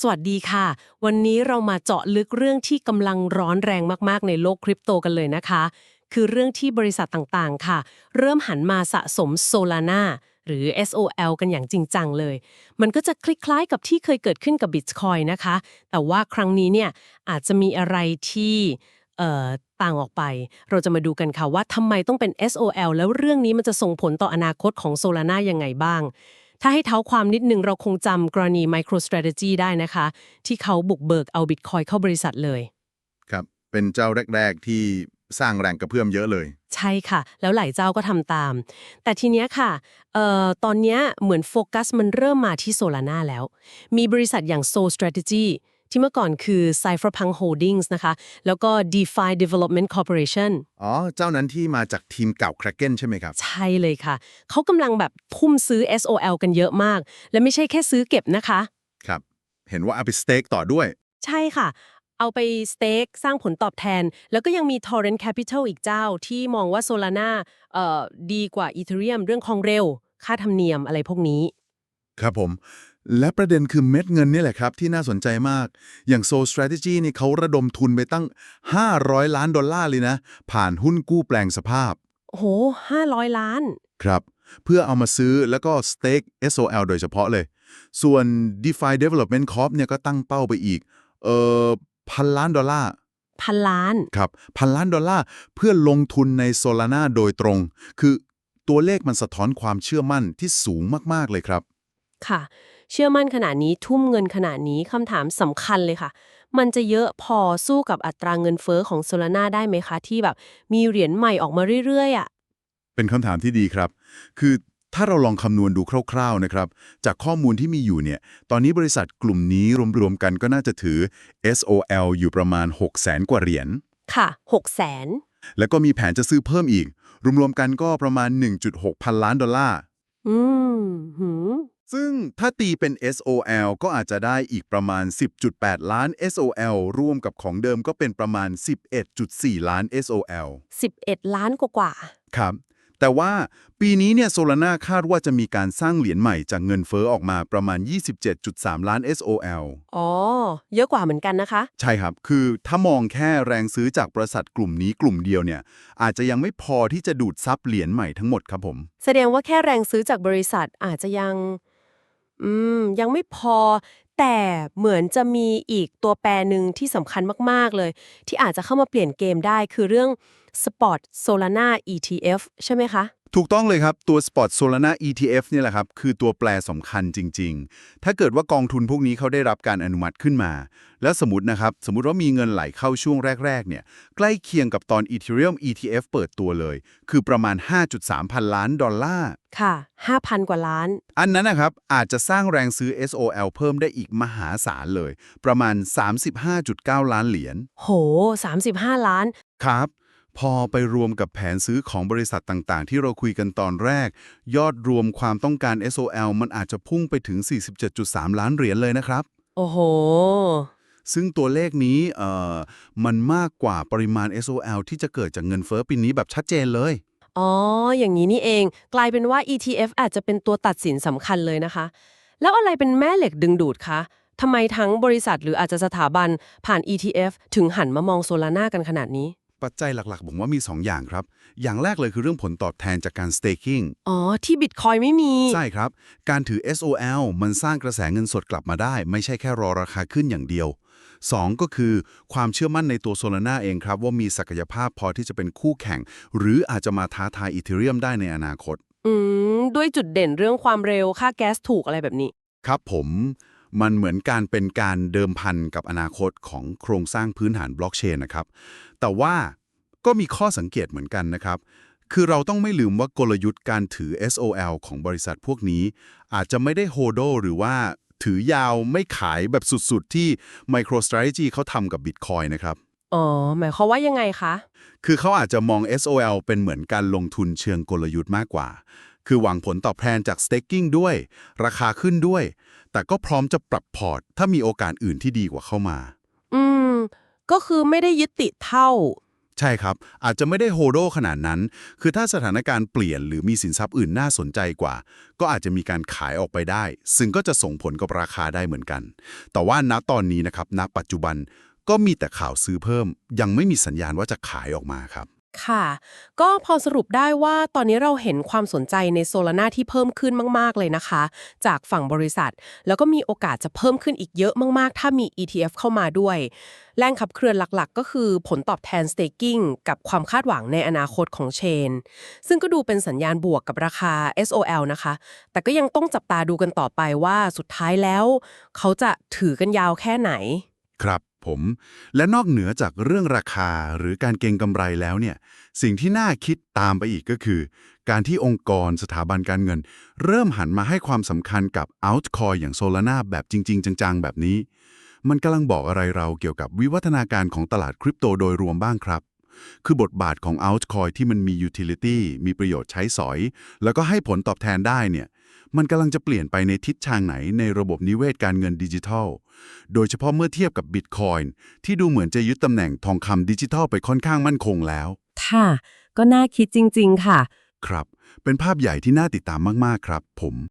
สวัสดีค่ะ วันนี้เรามาเจาะลึกเรื่องที่กำลังร้อนแรงมากๆ ในโลกคริปโตกันเลยนะคะ คือเรื่องที่บริษัทต่างๆ ค่ะ เริ่มหันมาสะสม Solana หรือ SOL กันอย่างจริงจังเลย มันก็จะคล้ายๆกับที่เคยเกิดขึ้นกับ Bitcoin นะคะ แต่ว่าครั้งนี้เนี่ยอาจจะมีอะไรที่ต่างออกไป เราจะมาดูกันค่ะว่าทำไมต้องเป็น SOL แล้วเรื่องนี้มันจะส่งผลต่ออนาคตของ Solana ยังไงบ้าง ถ้าให้เท้าความนิดนึงเราคงจำกรณี MicroStrategy ได้นะคะ ที่เขาบุกเบิกเอา Bitcoin เข้าบริษัทเลย ครับ เป็นเจ้าแรก ๆ ที่สร้างแรงกระเพื่อมเยอะเลย ใช่ค่ะ แล้วหลายเจ้าก็ทำตาม แต่ทีเนี้ยค่ะเอ่อตอนเนี้ยเหมือนโฟกัสมันเริ่มมาที่ Solana แล้ว มีบริษัทอย่าง Sol Strategy ที่เมื่อก่อนคือ Cypherpunk Holdings นะคะ แล้วก็ DeFi Development Corporation อ๋อ เจ้านั้นที่มาจากทีมเก่า Kraken ใช่ไหมครับ ใช่เลยค่ะ เขากำลังแบบทุ่มซื้อ SOL กันเยอะมาก และไม่ใช่แค่ซื้อเก็บนะคะ ครับ เห็นว่าเอาไปสเต็กต่อด้วย ใช่ค่ะ เอาไปสเต็กสร้างผลตอบแทน แล้วก็ยังมี Torrent Capital อีกเจ้าที่มองว่า Solana เอ่อดีกว่า Ethereum เรื่องของเร็ว ค่าธรรมเนียมอะไรพวกนี้ ครับผม และประเด็นคือเม็ดเงินนี่แหละครับที่น่าสนใจมาก อย่าง Soul Strategy นี่เขาระดมทุนไปตั้ง 500 ล้านดอลลาร์เลยนะ ผ่านหุ้นกู้แปลงสภาพ โอ้โห 500 ล้าน ครับ เพื่อเอามาซื้อแล้วก็สเต็ก SOL โดยเฉพาะเลย ส่วน DeFi Development Corp เนี่ยก็ตั้งเป้าไปอีก เอ่อพันล้านดอลลาร์พันล้าน ครับ พันล้านดอลลาร์เพื่อลงทุนในโซลา n a โดยตรง คือตัวเลขมันสะท้อนความเชื่อมั่นที่สูงมากๆเลยครับ ค่ะ เชื่อมั่นขนาดนี้ทุ่มเงินขนาดนี้คำถามสำคัญเลยค่ะ มันจะเยอะพอสู้กับอัตราเงินเฟอ้อของ Solana ได้ไหมคะ ที่แบบมีเหรียญใหม่ออกมาเรื่อยๆอะเป็นคำถามที่ดีครับ คือถ้าเราลองคำนวณดูคร่าวๆนะครับ จากข้อมูลที่มีอยู่เนี่ย ตอนนี้บริษัทกลุ่มนี้รวมๆกันก็น่าจะถือ SOL อยู่ประมาณ 6 0 0แสนกว่าเหรียญ ค่ะ6แสน แล้วก็มีแผนจะซื้อเพิ่มอีก รวมๆกันก็ประมาณ 1.6 พันล้านดอลลาร์ อืมหืม ซึ่งถ้าตีเป็น SOL ก็อาจจะได้อีกประมาณ 10.8 ล้าน SOL ร่วมกับของเดิมก็เป็นประมาณ 11.4 ล้าน SOL 11 ล้านกว่าครับ แต่ว่าปีนี้เนี่ยโซลาร่าคาดว่าจะมีการสร้างเหรียญใหม่จากเงินเฟ้อออกมาประมาณ 27.3 ล้าน SOL ๆอ๋อ เยอะกว่าเหมือนกันนะคะ ใช่ครับ คือถ้ามองแค่แรงซื้อจากบริษัทกลุ่มนี้กลุ่มเดียวเนี่ย อาจจะยังไม่พอที่จะดูดซับเหรียญใหม่ทั้งหมดครับผม แสดงว่าแค่แรงซื้อจากบริษัทอาจจะยัง อืม ยังไม่พอ แต่เหมือนจะมีอีกตัวแปรหนึ่งที่สำคัญมาก ๆ เลย ที่อาจจะเข้ามาเปลี่ยนเกมได้คือเรื่อง Spot Solana ETF ใช่ไหมคะ ถูกต้องเลยครับ ตัว Spot Solana ETF เนี่ยแหละครับ คือตัวแปรสำคัญจริง ๆ ถ้าเกิดว่ากองทุนพวกนี้เขาได้รับการอนุมัติขึ้นมา แล้วสมมตินะครับ สมมติว่ามีเงินไหลเข้าช่วงแรก ๆ เนี่ย ใกล้เคียงกับตอน Ethereum ETF เปิดตัวเลย คือประมาณ 5.3 พันล้านดอลลาร์ ค่ะ 5,000 กว่าล้าน อันนั้นนะครับ อาจจะสร้างแรงซื้อ SOL เพิ่มได้อีกมหาศาลเลย ประมาณ 35.9 ล้านเหรียญ โห 35 ล้าน ครับ พอไปรวมกับแผนซื้อของบริษัทต่างๆ ที่เราคุยกันตอนแรก ยอดรวมความต้องการ SOL มันอาจจะพุ่งไปถึง 47.3 ล้านเหรียญเลยนะครับ โอ้โห ซึ่งตัวเลขนี้เอ่อมันมากกว่าปริมาณ SOL ที่จะเกิดจากเงินเฟ้อปีนี้แบบชัดเจนเลย อ๋อ อย่างนี้นี่เอง กลายเป็นว่า ETF อาจจะเป็นตัวตัดสินสำคัญเลยนะคะ แล้วอะไรเป็นแม่เหล็กดึงดูดคะทำไมทั้งบริษัทหรืออาจจะสถาบันผ่าน ETF ถึงหันมามองโซลาร่ากันขนาดนี้ ปัจจัยหลักๆ ผมว่ามี 2 อย่างครับ อย่างแรกเลยคือเรื่องผลตอบแทนจากการ staking อ๋อ ที่บิตคอยไม่มี ใช่ครับ การถือ SOL มันสร้างกระแสเงินสดกลับมาได้ ไม่ใช่แค่รอราคาขึ้นอย่างเดียว 2 ก็คือความเชื่อมั่นในตัวโซลาร่าเองครับ ว่ามีศักยภาพพอที่จะเป็นคู่แข่ง หรืออาจจะมาท้าทายอีเทเรียมได้ในอนาคต อืม ด้วยจุดเด่นเรื่องความเร็วค่าแก๊สถูกอะไรแบบนี้ ครับผม มันเหมือนการเป็นการเดิมพันกับอนาคตของโครงสร้างพื้นฐานบล็อกเชนนะครับ แต่ว่าก็มีข้อสังเกตเหมือนกันนะครับ คือเราต้องไม่ลืมว่ากลยุทธ์การถือ SOL ของบริษัทพวกนี้ อาจจะไม่ได้โฮโดหรือว่าถือยาวไม่ขายแบบสุดๆ ที่ MicroStrategy เขาทำกับ Bitcoin นะครับ อ๋อ หมายความว่ายังไงคะ คือเขาอาจจะมอง SOL เป็นเหมือนการลงทุนเชิงกลยุทธ์มากกว่า คือหวังผลตอบแทนจาก staking ด้วย ราคาขึ้นด้วย แต่ก็พร้อมจะปรับพอร์ต ถ้ามีโอกาสอื่นที่ดีกว่าเข้ามา อืม ก็คือไม่ได้ยึดติดเท่า ใช่ครับ อาจจะไม่ได้โฮโดขนาดนั้น คือถ้าสถานการณ์เปลี่ยนหรือมีสินทรัพย์อื่นน่าสนใจกว่า ก็อาจจะมีการขายออกไปได้ ซึ่งก็จะส่งผลกับราคาได้เหมือนกัน แต่ว่าณตอนนี้นะครับณปัจจุบันก็มีแต่ข่าวซื้อเพิ่ม ยังไม่มีสัญญาณว่าจะขายออกมาครับ ค่ะ ก็พอสรุปได้ว่าตอนนี้เราเห็นความสนใจในโซลาร่าที่เพิ่มขึ้นมาก ๆ เลยนะคะ จากฝั่งบริษัท แล้วก็มีโอกาสจะเพิ่มขึ้นอีกเยอะมาก ๆ ถ้ามี ETF เข้ามาด้วย แรงขับเคลื่อนหลัก ๆ ก็คือผลตอบแทน staking กับความคาดหวังในอนาคตของเชน ซึ่งก็ดูเป็นสัญญาณบวกกับราคา SOL นะคะ แต่ก็ยังต้องจับตาดูกันต่อไปว่าสุดท้ายแล้ว เขาจะถือกันยาวแค่ไหน ครับ ผม และนอกเหนือจากเรื่องราคาหรือการเก็งกำไรแล้วเนี่ย สิ่งที่น่าคิดตามไปอีกก็คือ การที่องค์กรสถาบันการเงิน เริ่มหันมาให้ความสำคัญกับ altcoin อย่าง Solana แบบจริง ๆ จัง ๆ แบบนี้ มันกำลังบอกอะไรเราเกี่ยวกับวิวัฒนาการของตลาดคริปโตโดยรวมบ้างครับคือบทบาทของ altcoin ที่มันมี utility มีประโยชน์ใช้สอย แล้วก็ให้ผลตอบแทนได้เนี่ย มันกำลังจะเปลี่ยนไปในทิศทางไหนในระบบนิเวศการเงินดิจิทัล โดยเฉพาะเมื่อเทียบกับ Bitcoin ที่ดูเหมือนจะยึดตำแหน่งทองคำดิจิทัลไปค่อนข้างมั่นคงแล้ว ค่ะ ก็น่าคิดจริง ๆ ค่ะ ครับ เป็นภาพใหญ่ที่น่าติดตามมาก ๆ ครับ ผม